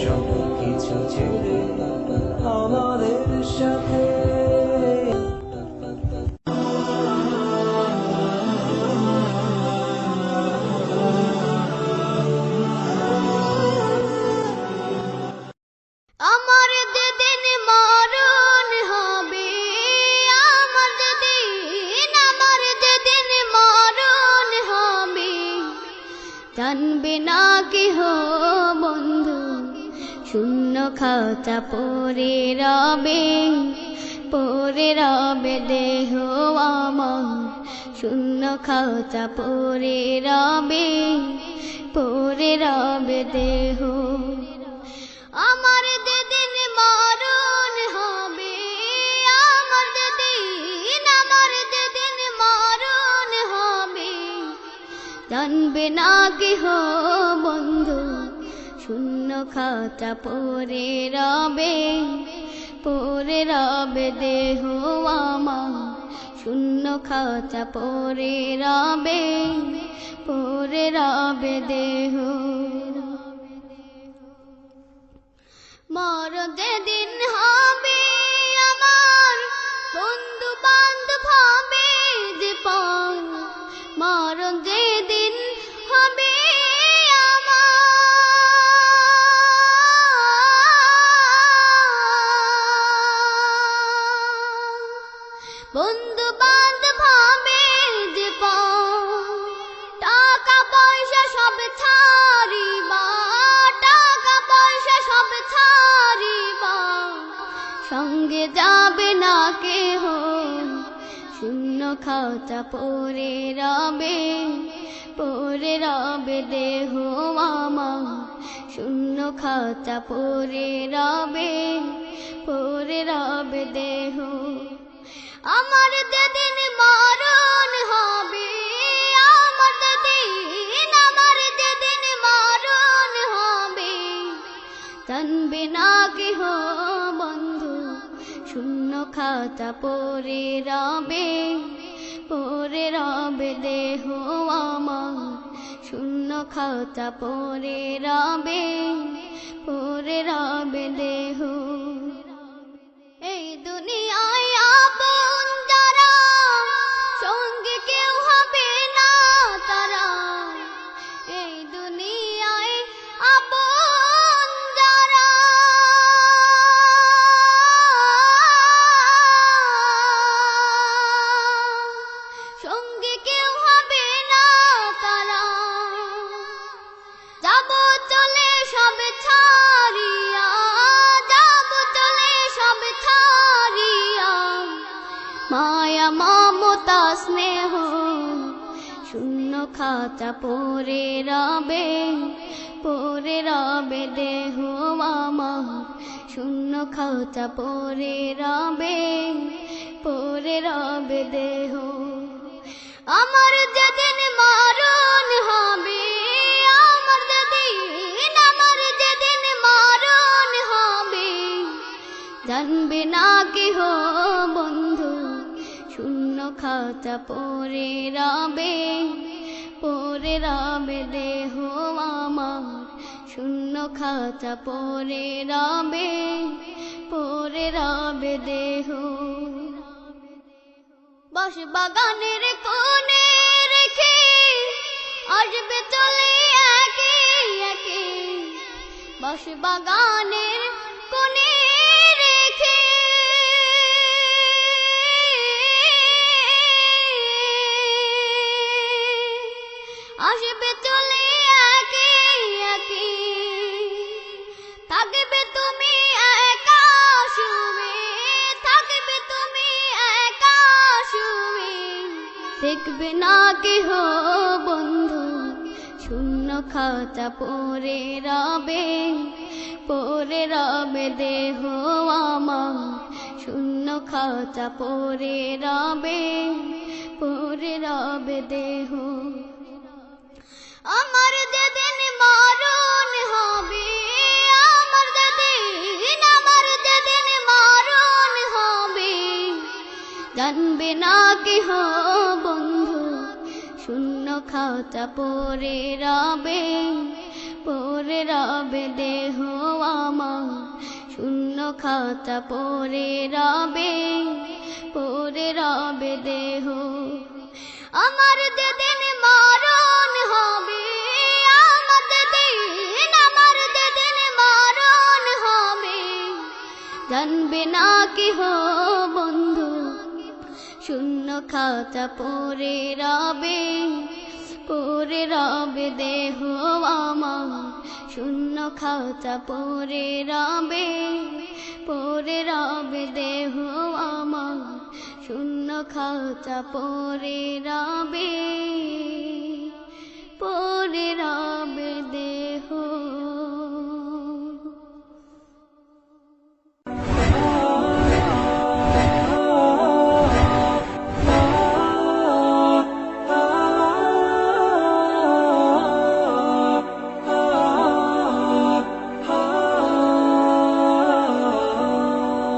সব কিছু ছেড়ে আমাদের সাথে জানবে না কেহ শূন্য খাতা পরে রবে পরে রবে দেহ আমার। শূন্য খাতা পরে রবে পরে রবে দেহ। আমার যেদিন মরণ হবে, আমার যেদিন আমার যেদিন মরণ হবে। জানবে না কেহ বন্ধু শূন্য খাতা পরে রবে পরে রবে দেহ আমার। শূন্য খাতা পরে রবে পরে রবে দেহ। মর যেদিন বন্ধু বান্ধব হবে যে পর টাকা পয়সা সব ছাড়িবা টাকা পয়সা সব ছাড়িবা সঙ্গে যাবে না কেহ, শূন্য খাতা পরে রবে পরে রবে দেহ মামা। শূন্য খাতা পরে রবে পরে রবে দেহ আমার যেদিন মরণ হবে, আমার যেদিন আমার যেদিন মরণ হবে। জানবে না কেহ বন্ধু, শূন্য খাতা পরে রবে পরে রবে দেহ আমার। শূন্য খাতা পরে রবে পরে রবে দেহ। এই দুনিয়ায় খাতা পরে রবে পরে রবে দেহ আমার শূন্য খাতা পরে রবে পরে রবে দেহ। আমার যেদিন মরণ হবে, আমার যেদিন আমার যেদিন মরণ হবে, জানবে না কেহ বন্ধু। শূন্য খাতা পরে রবে পরে রবে দেহ আমার, শূন্য খাতা পরে রবে পরে রবে দেহ। বাস বাগানের কোণে রেখে আসবে চলে একে একে। বাস বাগানের আসবে চলে একে একে থাকবে তুমি একা শুবে থাকবে তুমি একা শুবে দেখবে না কেহ বন্ধু, শূন্য খাতা পরে রবে পরে রবে দেহ আমার। শূন্য খাতা পরে রবে পরে রবে দেহ আমার হবে জানবে না বন্ধু, শূন্য খাতা পরে রবে পরে রবে দেহ আমার। শূন্য খাতা পরে রবে পরে রবে দেহ। আমার জানবে না কি হো বন্ধু। শূন্য খাতা পরে রবে পরে রবে দেহ আমার। শূন্য খাতা পরে রবে পরে রবে দেহ আমার। শূন্য খাতা পরে রবে পরে রবে